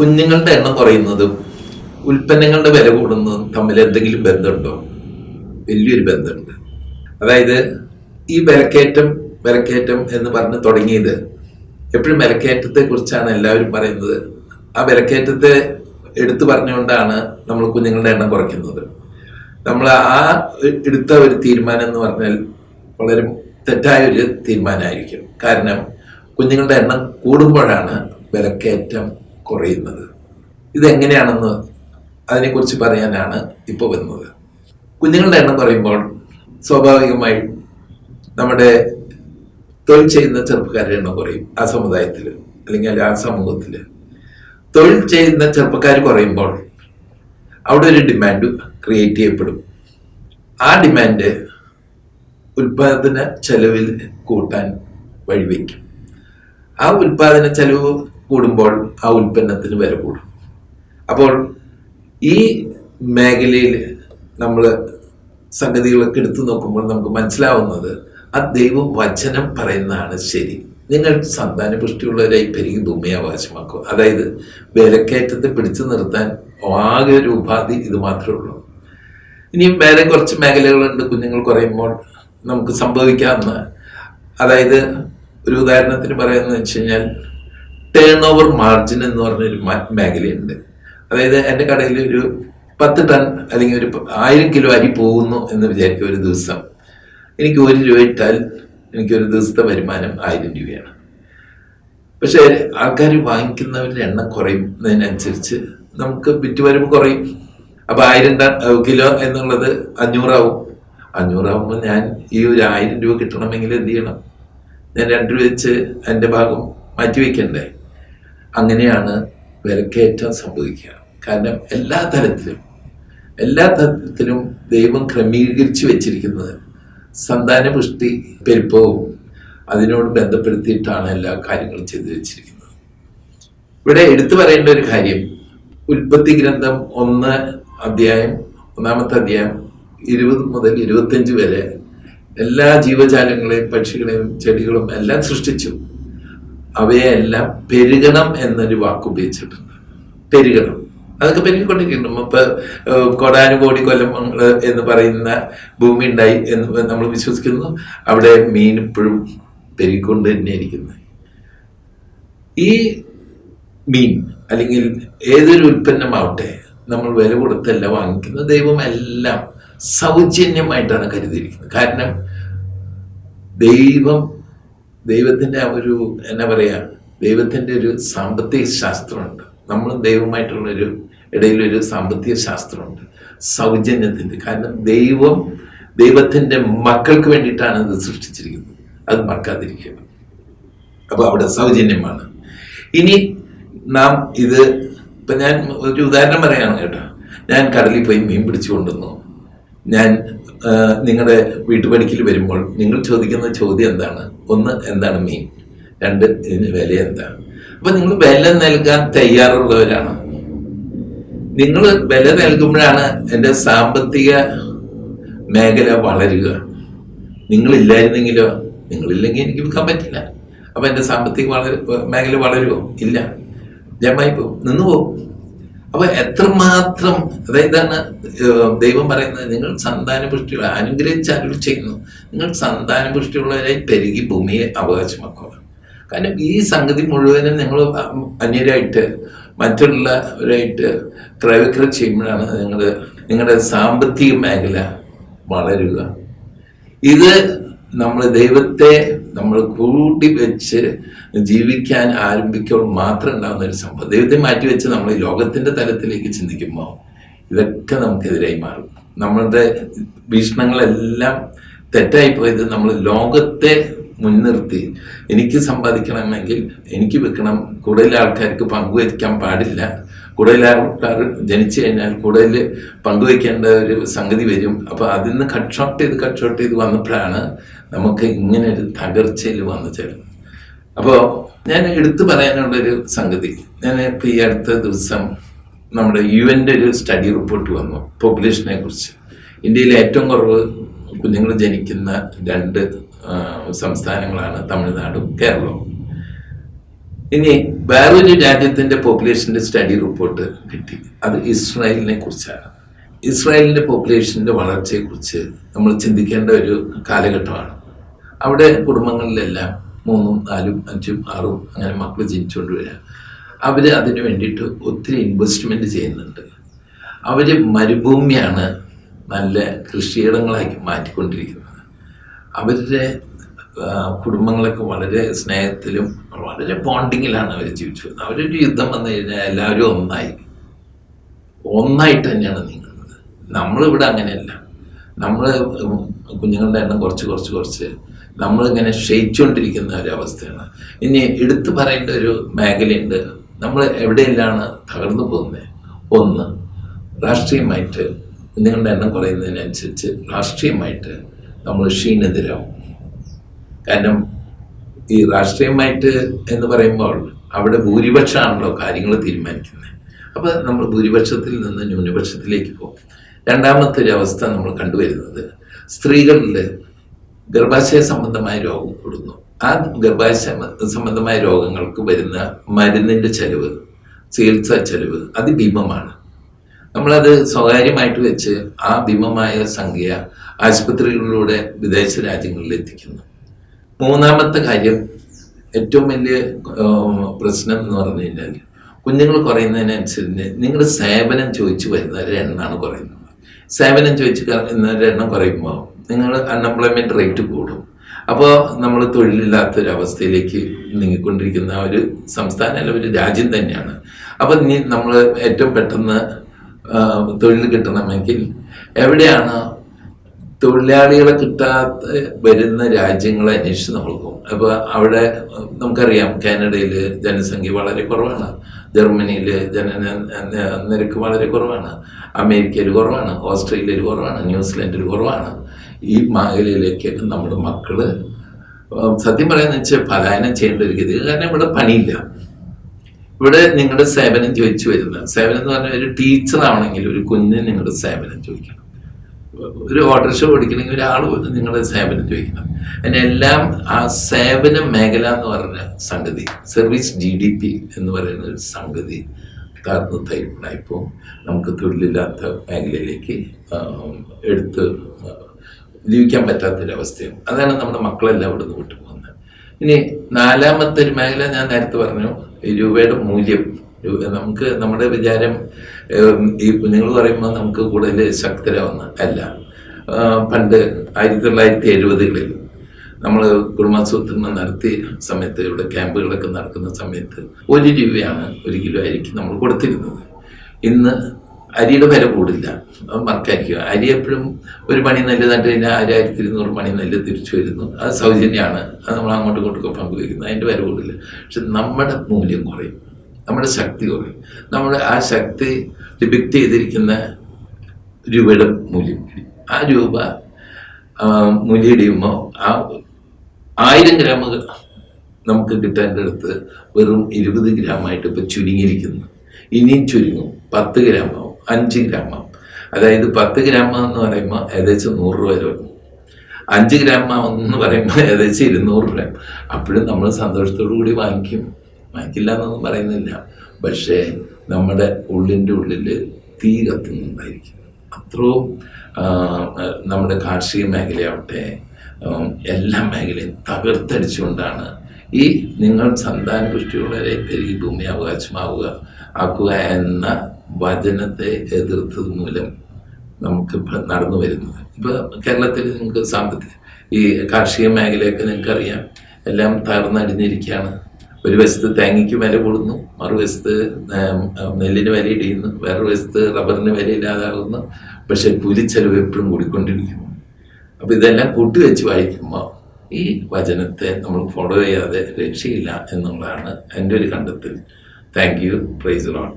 കുഞ്ഞുങ്ങളുടെ എണ്ണം കുറയുന്നതും ഉൽപ്പന്നങ്ങളുടെ വില കൂടുന്നതും തമ്മിൽ എന്തെങ്കിലും ബന്ധമുണ്ടോ? വലിയൊരു ബന്ധമുണ്ട്. അതായത് ഈ വിലക്കയറ്റം വിലക്കയറ്റം എന്ന് പറഞ്ഞ് തുടങ്ങിയത് എപ്പോഴും വിലക്കയറ്റത്തെ കുറിച്ചാണ് എല്ലാവരും പറയുന്നത്. ആ വിലക്കയറ്റത്തെ എടുത്തു പറഞ്ഞുകൊണ്ടാണ് നമ്മൾ കുഞ്ഞുങ്ങളുടെ എണ്ണം കുറയ്ക്കുന്നത്. നമ്മൾ ആ എടുത്ത ഒരു തീരുമാനം എന്ന് പറഞ്ഞാൽ വളരെ തെറ്റായ ഒരു തീരുമാനമായിരിക്കും. കാരണം കുഞ്ഞുങ്ങളുടെ എണ്ണം കൂടുമ്പോഴാണ് വിലക്കയറ്റം കുറയുന്നത്. ഇതെങ്ങനെയാണെന്ന് അതിനെക്കുറിച്ച് പറയാനാണ് ഇപ്പോൾ വരുന്നത്. കുഞ്ഞുങ്ങളുടെ എണ്ണം പറയുമ്പോൾ സ്വാഭാവികമായി നമ്മുടെ തൊഴിൽ ചെയ്യുന്ന ചെറുപ്പക്കാരുടെ എണ്ണം കുറയും ആ സമുദായത്തിൽ അല്ലെങ്കിൽ ആ സമൂഹത്തിൽ തൊഴിൽ ചെയ്യുന്ന ചെറുപ്പക്കാർ കുറയുമ്പോൾ അവിടെ ഒരു ഡിമാൻഡ് ക്രിയേറ്റ് ചെയ്യപ്പെടും. ആ ഡിമാൻഡ് ഉൽപാദന ചെലവിൽ കൂട്ടാൻ വഴിവെക്കും. ആ ഉൽപാദന ചെലവ് കൂടുമ്പോൾ ആ ഉൽപ്പന്നത്തിന് വില കൂടും. അപ്പോൾ ഈ മേഖലയിൽ നമ്മൾ സംഗതികളൊക്കെ എടുത്തു നോക്കുമ്പോൾ നമുക്ക് മനസ്സിലാവുന്നത് ആ ദൈവം വചനം പറയുന്നതാണ് ശരി. നിങ്ങൾ സന്താന പുഷ്ടിയുള്ളവരായി പെരുകി ഭൂമി അവകാശമാക്കുക അതായത് വിലക്കയറ്റത്തെ പിടിച്ചു നിർത്താൻ ആകെ ഒരു ഉപാധി ഇത് മാത്രമേ ഉള്ളൂ. ഇനിയും വേറെ കുറച്ച് മേഖലകളുണ്ട് കുഞ്ഞുങ്ങൾ കുറയുമ്പോൾ നമുക്ക് സംഭവിക്കാവുന്ന. അതായത് ഒരു ഉദാഹരണത്തിന് പറയുന്നത് വെച്ച് കഴിഞ്ഞാൽ ടേൺ ഓവർ മാർജിൻ എന്ന് പറഞ്ഞൊരു മേഖലയുണ്ട്. അതായത് എന്റെ കടയിൽ ഒരു പത്ത് ടൺ അല്ലെങ്കിൽ ഒരു ആയിരം കിലോ അരി പോകുന്നു എന്ന് വിചാരിക്കുക ഒരു ദിവസം. എനിക്ക് ഒരു രൂപ ഇട്ടാൽ എനിക്ക് ഒരു ദിവസത്തെ വരുമാനം ആയിരം രൂപയാണ്. പക്ഷേ ആൾക്കാർ വാങ്ങിക്കുന്നവരുടെ എണ്ണം കുറയുന്നതിനനുസരിച്ച് നമുക്ക് വിറ്റുവരവ് കുറയും. അപ്പോൾ ആയിരം കിലോ എന്നുള്ളത് അഞ്ഞൂറാവും. അഞ്ഞൂറാവുമ്പോൾ ഞാൻ ഈ ഒരു ആയിരം രൂപ കിട്ടണമെങ്കിൽ എന്ത് ചെയ്യണം? ഞാൻ രണ്ട് രൂപ വെച്ച് എന്റെ ഭാഗം മാറ്റി വയ്ക്കണ്ടേ അങ്ങനെയാണ് വിലക്കയറ്റം സംഭവിക്കുക. കാരണം എല്ലാ തരത്തിലും എല്ലാ തരത്തിലും ദൈവം ക്രമീകരിച്ചു വെച്ചിരിക്കുന്നത് സന്താനപുഷ്ടി പെരുപ്പവും അതിനോട് ബന്ധപ്പെടുത്തിയിട്ടാണ് എല്ലാ കാര്യങ്ങളും ചെയ്തു വെച്ചിരിക്കുന്നത്. ഇവിടെ എടുത്തു പറയേണ്ട ഒരു കാര്യം ഉൽപ്പത്തി ഗ്രന്ഥം ഒന്ന് അധ്യായം ഒന്നാമത്തെ അധ്യായം ഇരുപത് മുതൽ ഇരുപത്തഞ്ച് വരെ എല്ലാ ജീവജാലങ്ങളെയും പക്ഷികളെയും ചെടികളും എല്ലാം സൃഷ്ടിച്ചു. അവയെല്ലാം പെരുകണം എന്നൊരു വാക്ക് ഉപയോഗിച്ചിട്ടുണ്ട്. പെരുകണം. അതൊക്കെ പെരുകിക്കൊണ്ടിരിക്കുന്നു. ഇപ്പൊ കോടാനുകോടി കൊല്ലം എന്ന് പറയുന്ന ഭൂമി ഉണ്ടായി എന്ന് നമ്മൾ വിശ്വസിക്കുന്നു. അവിടെ മീൻ ഇപ്പോഴും പെരുകിക്കൊണ്ട് തന്നെ ഇരിക്കുന്നത് ഈ മീൻ അല്ലെങ്കിൽ ഏതൊരു ഉൽപ്പന്നമാവട്ടെ നമ്മൾ വില കൊടുത്തല്ല വാങ്ങിക്കുന്നത്. ദൈവം എല്ലാം സൗജന്യമായിട്ടാണ് കരുതിയിരിക്കുന്നത്. കാരണം ദൈവം ദൈവത്തിന്റെ ആ ഒരു എന്നാ പറയുക ദൈവത്തിന്റെ ഒരു സാമ്പത്തിക ശാസ്ത്രമുണ്ട്. നമ്മളും ദൈവമായിട്ടുള്ളൊരു ഇടയിലൊരു സാമ്പത്തിക ശാസ്ത്രമുണ്ട്. സൗജന്യത്തിന്റെ കാരണം ദൈവം ദൈവത്തിന്റെ മക്കൾക്ക് വേണ്ടിയിട്ടാണ് ഇത് സൃഷ്ടിച്ചിരിക്കുന്നത്. അത് മറക്കാതിരിക്കുക. അപ്പോൾ അവിടെ സൗജന്യമാണ്. ഇനി നാം ഇത് ഇപ്പം ഞാൻ ഒരു ഉദാഹരണം പറയാണ് കേട്ടോ. ഞാൻ കടലിൽ പോയി മീൻ പിടിച്ചു കൊണ്ടുവന്നു. ഞാൻ നിങ്ങളുടെ വീട്ടുപടിക്കൽ വരുമ്പോൾ നിങ്ങൾ ചോദിക്കുന്ന ചോദ്യം എന്താണ്? ഒന്ന് എന്താണ് മീൻ രണ്ട് ഇതിന് വില എന്താണ്? അപ്പൊ നിങ്ങൾ വില നൽകാൻ തയ്യാറുള്ളവരാണ്. നിങ്ങൾ വില നൽകുമ്പോഴാണ് എന്റെ സാമ്പത്തിക മേഖല വളരുക. നിങ്ങളില്ലായിരുന്നെങ്കിലോ? നിങ്ങളില്ലെങ്കിൽ എനിക്ക് വിൽക്കാൻ പറ്റില്ല. അപ്പൊ എന്റെ സാമ്പത്തിക വളരെ മേഖല വളരുമോ ഇല്ല. ജമായി പോകും നിന്ന് പോകും അപ്പൊ എത്രമാത്രം അതായതാണ് ദൈവം പറയുന്നത് നിങ്ങൾ സന്താനപുഷ്ടിയുള്ള അനുഗ്രഹിച്ച് അരുൾ ചെയ്യുന്നു. നിങ്ങൾ സന്താന പുഷ്ടിയുള്ളവരെ പെരുകി ഭൂമിയെ അവകാശമാക്കുക. കാരണം ഈ സംഗതി മുഴുവനും നിങ്ങൾ അന്യരായിട്ട് മറ്റുള്ളവരായിട്ട് ക്രയവിക്രയം ചെയ്യുമ്പോഴാണ് നിങ്ങൾ നിങ്ങളുടെ സാമ്പത്തിക മേഖല വളരുക. ഇത് നമ്മൾ ദൈവത്തെ നമ്മൾ കൂട്ടി വെച്ച് ജീവിക്കാൻ ആരംഭിക്കുമ്പോൾ മാത്രം ഉണ്ടാകുന്ന ഒരു സംഭവം. ദൈവത്തെ മാറ്റി വെച്ച് നമ്മൾ ലോകത്തിന്റെ തലത്തിലേക്ക് ചിന്തിക്കുമ്പോൾ ഇതൊക്കെ നമുക്കെതിരായി മാറും. നമ്മളുടെ വീക്ഷണങ്ങളെല്ലാം തെറ്റായി പോയത് നമ്മൾ ലോകത്തെ മുൻനിർത്തി എനിക്ക് സമ്പാദിക്കണമെങ്കിൽ എനിക്ക് വെക്കണം കൂടുതൽ ആൾക്കാർക്ക് പങ്കുവയ്ക്കാൻ പാടില്ല കൂടുതൽ ആൾക്കാർ ജനിച്ചു കഴിഞ്ഞാൽ കൂടുതൽ പങ്കുവയ്ക്കേണ്ട ഒരു സംഗതി വരും. അപ്പൊ അതിൽ നിന്ന് കട്ട് ഷോട്ട് ചെയ്ത് കട്ട് ഷോട്ട് ചെയ്ത് വന്നപ്പോഴാണ് നമുക്ക് ഇങ്ങനെ ഒരു തകർച്ചയിൽ വന്നു ചേരുന്നത്. അപ്പോൾ ഞാൻ എടുത്തു പറയാനുള്ളൊരു സംഗതി. ഞാൻ ഇപ്പൊ ഈ അടുത്ത ദിവസം നമ്മുടെ യു എന്റെ ഒരു സ്റ്റഡി റിപ്പോർട്ട് വന്നു പോപ്പുലേഷനെ കുറിച്ച്. ഇന്ത്യയിൽ ഏറ്റവും കുറവ് കുഞ്ഞുങ്ങൾ ജനിക്കുന്ന രണ്ട് സംസ്ഥാനങ്ങളാണ് തമിഴ്നാടും കേരളവും. ഇനി വേറൊരു രാജ്യത്തിന്റെ പോപ്പുലേഷന്റെ സ്റ്റഡി റിപ്പോർട്ട് കിട്ടി. അത് ഇസ്രായേലിനെ കുറിച്ചാണ്. ഇസ്രായേലിന്റെ പോപ്പുലേഷന്റെ വളർച്ചയെക്കുറിച്ച് നമ്മൾ ചിന്തിക്കേണ്ട ഒരു കാലഘട്ടമാണ്. അവിടെ കുടുംബങ്ങളിലെല്ലാം മൂന്നും നാലും അഞ്ചും ആറും അങ്ങനെ മക്കൾ ജനിച്ചുകൊണ്ട് വരിക. അവർ അതിന് വേണ്ടിയിട്ട് ഒത്തിരി ഇൻവെസ്റ്റ്മെന്റ് ചെയ്യുന്നുണ്ട്. അവർ മരുഭൂമിയാണ് നല്ല കൃഷിയിടങ്ങളാക്കി മാറ്റിക്കൊണ്ടിരിക്കുന്നത്. അവരുടെ കുടുംബങ്ങളൊക്കെ വളരെ സ്നേഹത്തിലും വളരെ ബോണ്ടിങ്ങിലാണ് അവർ ജീവിച്ചു വരുന്നത് അവരൊരു യുദ്ധം വന്നു കഴിഞ്ഞാൽ എല്ലാവരും ഒന്നായി. ഒന്നായിട്ട് തന്നെയാണ് നീങ്ങുന്നത്. നമ്മളിവിടെ അങ്ങനെയല്ല. നമ്മൾ കുഞ്ഞുങ്ങളുടെ എണ്ണം കുറച്ച് കുറച്ച് കുറച്ച്. നമ്മളിങ്ങനെ ക്ഷയിച്ചുകൊണ്ടിരിക്കുന്ന ഒരു അവസ്ഥയാണ്. ഇനി എടുത്തു പറയേണ്ട ഒരു മേഖലയുണ്ട്. നമ്മൾ എവിടെയെല്ലാമാണ് തകർന്നു പോകുന്നത് ഒന്ന് രാഷ്ട്രീയമായിട്ട് കുഞ്ഞുങ്ങളുടെ എണ്ണം കുറയുന്നതിനനുസരിച്ച് രാഷ്ട്രീയമായിട്ട് നമ്മൾ ക്ഷീണിതരാകും കാരണം ഈ രാഷ്ട്രീയമായിട്ട് എന്ന് പറയുമ്പോൾ അവിടെ ഭൂരിപക്ഷമാണല്ലോ കാര്യങ്ങൾ തീരുമാനിക്കുന്നത്. അപ്പോൾ നമ്മൾ ഭൂരിപക്ഷത്തിൽ നിന്ന് ന്യൂനപക്ഷത്തിലേക്ക് പോകും. രണ്ടാമത്തെ ഒരു അവസ്ഥ നമ്മൾ കണ്ടുവരുന്നത് സ്ത്രീകളിൽ ഗർഭാശയ സംബന്ധമായ രോഗം കൂടുന്നു. ആ ഗർഭാശയ സംബന്ധമായ രോഗങ്ങൾക്ക് വരുന്ന മരുന്നിന്റെ ചെലവ് ചികിത്സാ ചെലവ് അതിഭീമമാണ് നമ്മളത് സ്വകാര്യമായിട്ട് വെച്ച് ആ ഭീമമായ സംഖ്യ ആശുപത്രികളിലൂടെ വിദേശ രാജ്യങ്ങളിൽ എത്തിക്കുന്നു മൂന്നാമത്തെ കാര്യം ഏറ്റവും വലിയ പ്രശ്നം എന്ന് പറഞ്ഞു കഴിഞ്ഞാൽ കുഞ്ഞുങ്ങൾ കുറയുന്നതിനനുസരിച്ച് നിങ്ങൾ സേവനം ചോദിച്ചു വരുന്നവരുടെ എണ്ണമാണ് കുറയുന്നത്. സേവനം ചോദിച്ചു വരുന്നവരുടെ എണ്ണം കുറയുമ്പോൾ നിങ്ങൾ അൺഎംപ്ലോയ്മെന്റ് റേറ്റ് കൂടും. അപ്പോൾ നമ്മൾ തൊഴിലില്ലാത്തൊരവസ്ഥയിലേക്ക് നീങ്ങിക്കൊണ്ടിരിക്കുന്ന ഒരു സംസ്ഥാനം അല്ല ഒരു രാജ്യം തന്നെയാണ്. അപ്പോൾ നമ്മൾ ഏറ്റവും പെട്ടെന്ന് തൊഴിൽ കിട്ടണമെങ്കിൽ എവിടെയാണ് തൊഴിലാളികളെ കിട്ടാത്ത വരുന്ന രാജ്യങ്ങളെ അന്വേഷിച്ച് നമ്മൾ പോകും. അപ്പോൾ അവിടെ നമുക്കറിയാം കാനഡയിൽ ജനസംഖ്യ വളരെ കുറവാണ്. ജർമ്മനിയിൽ ജന നിരക്ക് വളരെ കുറവാണ്. അമേരിക്കയിൽ കുറവാണ്. ഓസ്ട്രേലിയയിൽ കുറവാണ്. ന്യൂസിലൻഡിൽ കുറവാണ്. ഈ മേഖലയിലേക്കൊക്കെ നമ്മുടെ മക്കൾ സത്യം പറയുന്ന വെച്ചാൽ പലായനം ചെയ്യേണ്ട ഒരു ഗതി കാരണം ഇവിടെ പണിയില്ല. ഇവിടെ നിങ്ങളുടെ സേവനം ചോദിച്ചു വരുന്ന സേവനം എന്ന് പറഞ്ഞാൽ ഒരു ടീച്ചർ ആവണമെങ്കിൽ ഒരു കുഞ്ഞിന് നിങ്ങളുടെ സേവനം ചോദിക്കണം. ഒരു ഓട്ടോറിക്ഷ ഓടിക്കണമെങ്കിൽ ഒരാൾ നിങ്ങളുടെ സേവനം ചോദിക്കണം. അതിനെല്ലാം ആ സേവന മേഖല എന്ന് പറഞ്ഞ സംഗതി സർവീസ് ജി ഡി പി എന്ന് പറയുന്ന ഒരു സംഗതി കാരണം തൈപ്പുണ്ടായപ്പോൾ നമുക്ക് തൊഴിലില്ലാത്ത മേഖലയിലേക്ക് എടുത്ത് ജീവിക്കാൻ പറ്റാത്തൊരവസ്ഥയും അതാണ് നമ്മുടെ മക്കളെല്ലാം ഇവിടുന്ന് വിട്ടുപോകുന്നത്. ഇനി നാലാമത്തെ ഒരു മേഖല ഞാൻ നേരത്തെ പറഞ്ഞു രൂപയുടെ മൂല്യം നമുക്ക് നമ്മുടെ വിചാരം ഈ കുഞ്ഞുങ്ങൾ പറയുമ്പോൾ നമുക്ക് കൂടുതൽ ശക്തരാവുന്ന അല്ല. പണ്ട് ആയിരത്തി തൊള്ളായിരത്തി എഴുപതുകളിൽ നമ്മൾ കുടുംബാസൂത്രണം നടത്തിയ സമയത്ത് ഇവിടെ ക്യാമ്പുകളൊക്കെ നടക്കുന്ന സമയത്ത് ഒരു രൂപയാണ് ഒരു കിലോ അരിക്ക് നമ്മൾ കൊടുത്തിരുന്നത്. ഇന്ന് അരിയുടെ വില കൂടില്ല. മറക്കായിരിക്കുക അരി എപ്പോഴും ഒരു മണി നെല്ല് നട്ട് കഴിഞ്ഞാൽ ആയിരത്തി ഇരുന്നൂറ് മണി നെല്ല് തിരിച്ചു വരുന്നു. അത് സൗജന്യമാണ്. അത് നമ്മൾ അങ്ങോട്ടും ഇങ്ങോട്ടൊക്കെ പങ്കുവയ്ക്കുന്നു. അതിന്റെ വില കൂടില്ല. പക്ഷെ നമ്മുടെ മൂല്യം കുറയും. നമ്മുടെ ശക്തി കുറയും നമ്മുടെ ആ ശക്തി ഡിപിക്റ്റ് ചെയ്തിരിക്കുന്ന രൂപയുടെ മൂല്യം. ആ രൂപ ആ, മൂല്യം ഇടിയുമ്പോൾ ആ ആയിരം ഗ്രാം നമുക്ക് കിട്ടേണ്ട അടുത്ത് വെറും ഇരുപത് ഗ്രാമായിട്ട് ഇപ്പം ചുരുങ്ങിയിരിക്കുന്നു. ഇനിയും ചുരുങ്ങും. പത്ത് ഗ്രാമാവും അഞ്ച് ഗ്രാമാവും അതായത് പത്ത് ഗ്രാം എന്ന് പറയുമ്പോൾ ഏകദേശം നൂറ് രൂപ വരും അഞ്ച് ഗ്രാം എന്ന് പറയുമ്പോൾ ഏകദേശം ഇരുന്നൂറ് രൂപ അപ്പോഴും നമ്മൾ സന്തോഷത്തോടു കൂടി വാങ്ങിക്കും. വാങ്ങിക്കില്ല എന്നൊന്നും പറയുന്നില്ല. പക്ഷേ നമ്മുടെ ഉള്ളിന്റെ ഉള്ളിൽ തീ കത്തുന്നുണ്ടായിരിക്കും അത്രയും നമ്മുടെ കാർഷിക മേഖലയാവട്ടെ എല്ലാ മേഖലയും തകർത്തടിച്ചുകൊണ്ടാണ് ഈ നിങ്ങൾ സന്താന പുഷ്ടിയുള്ളവരെ പെരുകി ഭൂമി അവകാശമാവുക ആക്കുക എന്ന വചനത്തെ എതിർത്തത് മൂലം നമുക്കിപ്പോൾ നടന്നു വരുന്നത്. ഇപ്പോൾ കേരളത്തിൽ നിങ്ങൾക്ക് സാമ്പത്തിക ഈ കാർഷിക മേഖലയൊക്കെ നിങ്ങൾക്കറിയാം. എല്ലാം തകർന്നടിഞ്ഞിരിക്കുകയാണ്. ഒരു വശത്ത് തേങ്ങയ്ക്ക് വില കൂടുന്നു മറുവശത്ത് നെല്ലിന് വില ഇടിയുന്നു വേറൊരു വശത്ത് റബ്ബറിന് വില ഇല്ലാതാകുന്നു പക്ഷെ കൂലിച്ചെലവ് എപ്പോഴും കൂടിക്കൊണ്ടിരിക്കുന്നു. അപ്പം ഇതെല്ലാം കൂട്ടിവെച്ച് വായിക്കുമ്പോൾ ഈ വചനത്തെ നമ്മൾ ഫോളോ ചെയ്യാതെ രക്ഷയില്ല എന്നുള്ളതാണ് എന്റെ ഒരു കണ്ടെത്തൽ. Thank you price loan